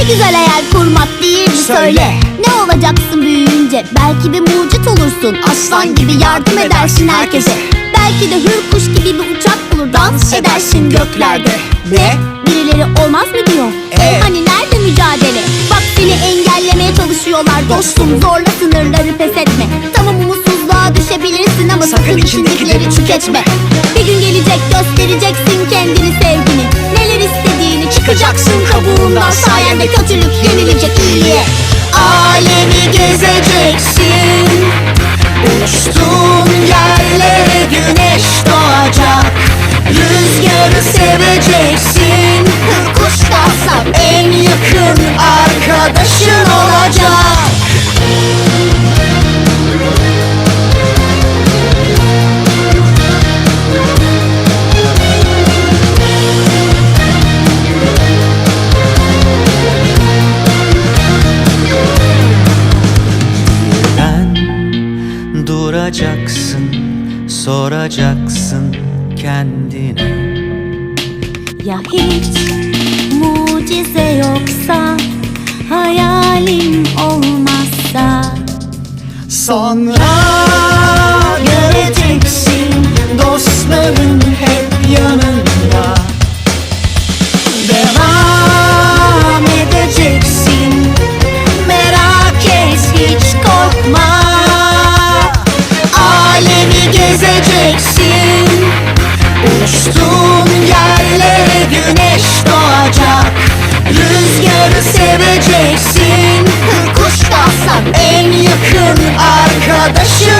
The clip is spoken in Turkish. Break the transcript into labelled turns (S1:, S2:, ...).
S1: Ne güzel hayal kurmak değil mi? Söyle.
S2: Söyle.
S1: Ne olacaksın büyüyünce? Belki bir mucit olursun. Aslan gibi yardım edersin herkese. Belki de hür kuş gibi bir uçak bulur Dans edersin göklerde.
S2: Ne?
S1: Birileri olmaz mı diyor.
S2: Evet.
S1: Hani nerede mücadele? Bak seni engellemeye çalışıyorlar Dostum. Zorla sınırları pes etme. Tamam umutsuzluğa düşebilirsin ama
S2: Sakın
S1: sakın,
S2: içindekileri
S1: tüketme. Bir gün gelecek göstereceksin kendini çıkacaksın kabuğundan Sayende kötülük yenilecek iyiye
S3: duracaksın, soracaksın kendine.
S1: Ya hiç mucize yoksa Hayalim olmazsa.
S2: Sonra the.